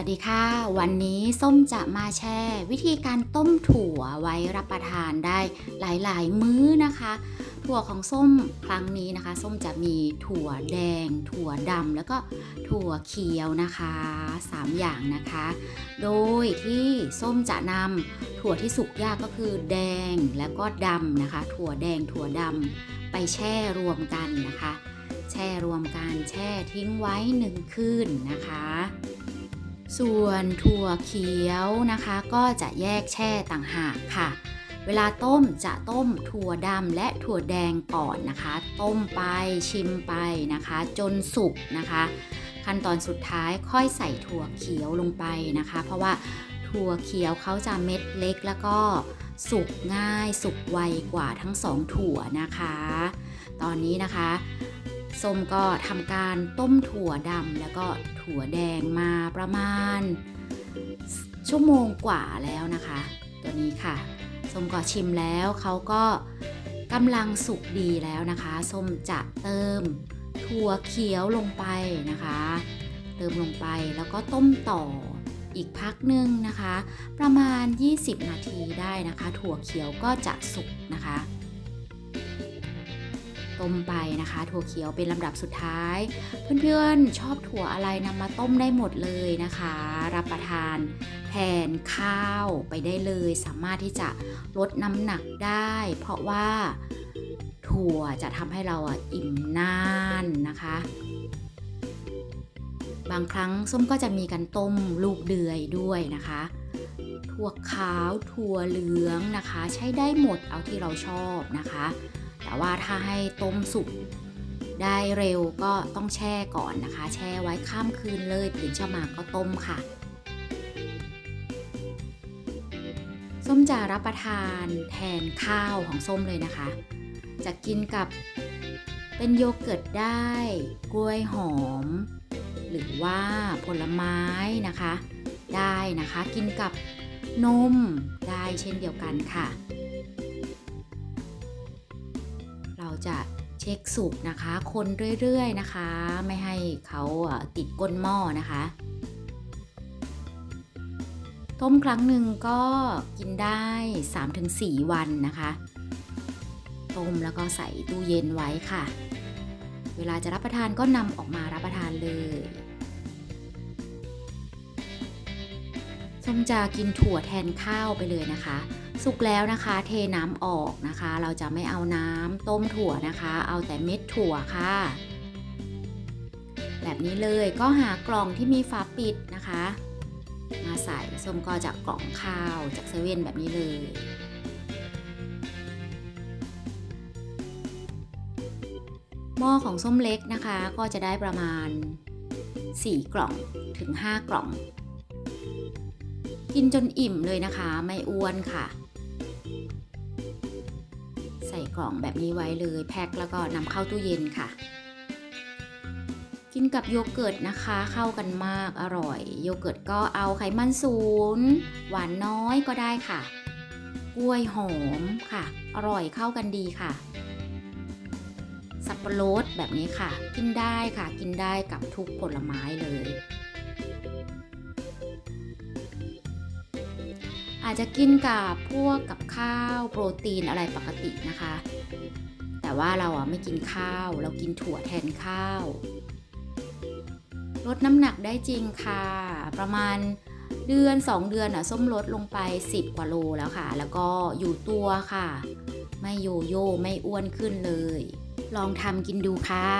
วัสดีค่ะ วันนี้ส้มจะมาแชร์วิธีการต้มถั่วไว้รับประทานได้หลาย ๆ มื้อนะคะ ถั่วของส้มครั้งนี้นะคะ ส้มจะมีถั่วแดง ถั่วดำแล้วก็ถั่วเขียวนะคะสามอย่างนะคะ โดยที่ส้มจะนำถั่วที่สุกยากก็คือแดงแล้วก็ดำนะคะ ถั่วแดงถั่วดำไปแช่รวมกันนะคะ แช่รวมกันแช่ทิ้งไว้หนึ่งคืนนะคะ ส่วนถั่วเขียวนะคะ ก็จะแยกแช่ต่างหากค่ะ เวลาต้มจะต้มถั่วดำและถั่วแดงก่อนนะคะ ต้มไปชิมไปนะคะ จนสุกนะคะ ขั้นตอนสุดท้ายค่อยใส่ถั่วเขียวลงไปนะคะ เพราะว่าถั่วเขียวเขาจะเม็ดเล็กแล้วก็สุกง่ายสุกไวกว่าทั้งสองถั่วนะคะ ตอนนี้นะคะ ส้มก็ทำการต้มถั่วดำแล้วก็ถั่วแดงมาประมาณ ชั่วโมงกว่าแล้วนะคะ ตัวนี้ค่ะส้มก็ชิมแล้วเขาก็กำลังสุกดีแล้วนะคะส้มจะเติมถั่วเขียวลงไปนะคะ เติมลงไปแล้วก็ต้มต่ออีกพักหนึ่งนะคะ ประมาณ 20 นาทีได้นะคะ ถั่วเขียวก็จะสุกนะคะ ต้มไปนะคะถั่วเขียวเป็นลำดับสุดท้าย เพื่อนๆชอบถั่วอะไรนำมาต้มได้หมดเลยนะคะ รับประทานแทนข้าวไปได้เลย สามารถที่จะลดน้ำหนักได้ เพราะว่าถั่วจะทำให้เราอ,อิ่มนานนะคะ บางครั้งส้มก็จะมีการต้มลูกเดือยด้วยนะคะถั่วขาวถั่วเหลืองนะคะ ใช้ได้หมดเอาที่เราชอบนะคะ แต่ว่าถ้าให้ต้มสุกได้เร็วก็ต้องแช่ก่อนนะคะ แช่ไว้ข้ามคืนเลยตื่นเช้ามาก็ต้มค่ะ ส้มจะรับประทานแทนข้าวของส้มเลยนะคะ จะกินกับเป็นโยเกิร์ตได้ กล้วยหอม หรือว่าผลไม้นะคะ ได้นะคะกินกับนมได้เช่นเดียวกันค่ะ จะเช็คสุกนะคะ คนเรื่อยๆนะคะ ไม่ให้เขาติดก้นหม้อนะคะ ต้มครั้งหนึ่งก็กินได้ 3-4 วันนะคะ ต้มแล้วก็ใส่ตู้เย็นไว้ค่ะ เวลาจะรับประทานก็นำออกมารับประทานเลยส้มจะกินถั่วแทนข้าวไปเลยนะคะ สุกแล้วนะคะ เทน้ำออกนะคะ เราจะไม่เอาน้ำต้มถั่วนะคะ เอาแต่เม็ดถั่วค่ะ แบบนี้เลยก็หากล่องที่มีฝาปิดนะคะ มาใส่ส้มก็จากกล่องข้าวจากเซเว่นแบบนี้เลยหม้อของส้มเล็กนะคะก็จะได้ประมาณ 4 กล่องถึง 5 กล่อง กินจนอิ่มเลยนะคะ ไม่อ้วนค่ะ กล่องแบบนี้ไว้เลย แพ็คแล้วก็นำเข้าตู้เย็นค่ะ กินกับโยเกิร์ตนะคะเข้ากันมากอร่อย โยเกิร์ตก็เอาไขมันศูนย์หวานน้อยก็ได้ค่ะ กล้วยหอมค่ะ อร่อยเข้ากันดีค่ะ สับปะรดแบบนี้ค่ะ กินได้ค่ะ กินได้กับทุกผลไม้เลย อาจจะกินกับพวกกับข้าวโปรตีนอะไรปกตินะคะ แต่ว่าเราอะไม่กินข้าว เรากินถั่วแทนข้าว ลดน้ำหนักได้จริงค่ะ ประมาณเดือน 2 เดือนอะส้มลดลงไป 10 กว่าโลแล้วค่ะ แล้วก็อยู่ตัวค่ะ ไม่โยโย่ไม่อ้วนขึ้นเลย ลองทำกินดูค่ะ